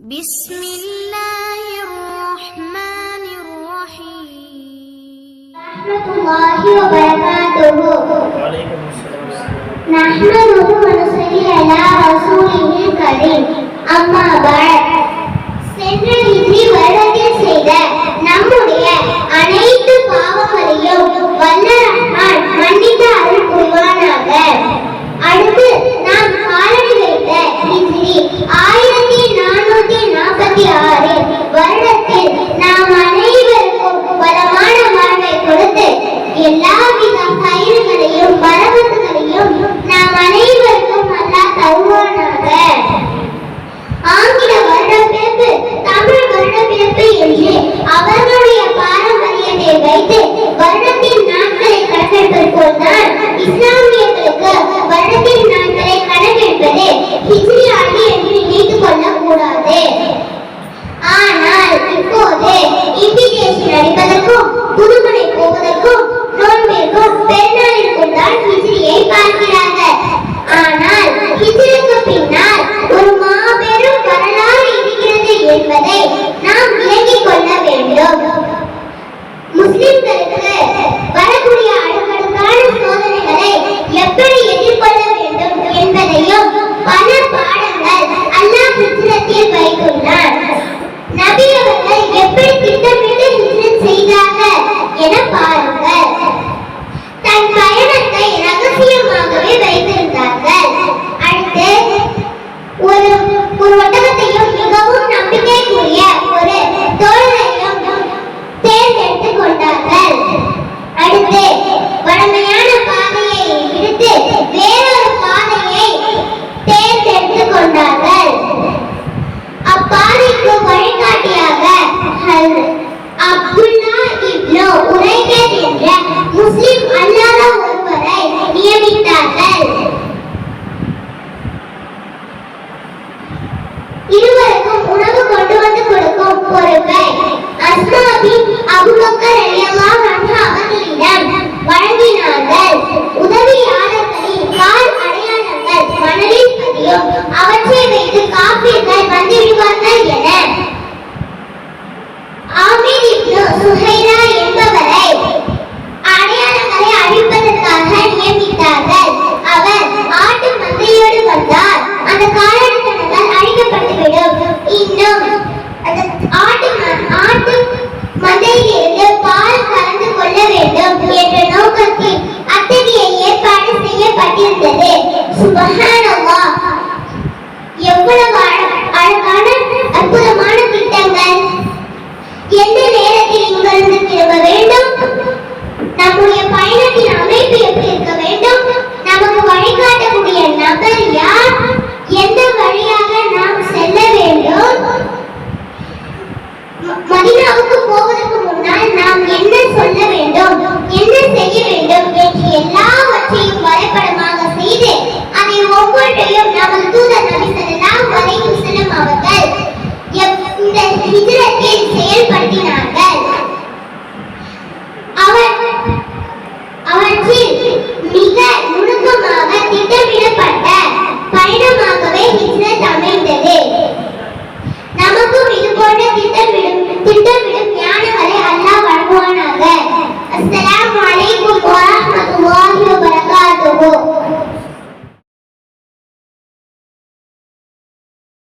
بسم الله الرحمن الرحيم رحمة الله وبركاته وعليكم السلام نحمده ونصلي على رسوله الكريم أما بعد சென்ற இன்றி வருடத்தில் செய்த நம்முடைய அனைத்து பாவங்களையும் வல்ல ரஹ்மான் மன்னித்து அருள் புரிவானாக அடுத்து நாம் காலடி வைத்த இன்றி ஆயிரம் நம் கயிறுகளையும் பரவத்துகளையும் நாம் அனைவருக்கும் அல்லா தருவானாக. ஆங்கில Bella. Look at. Thank you.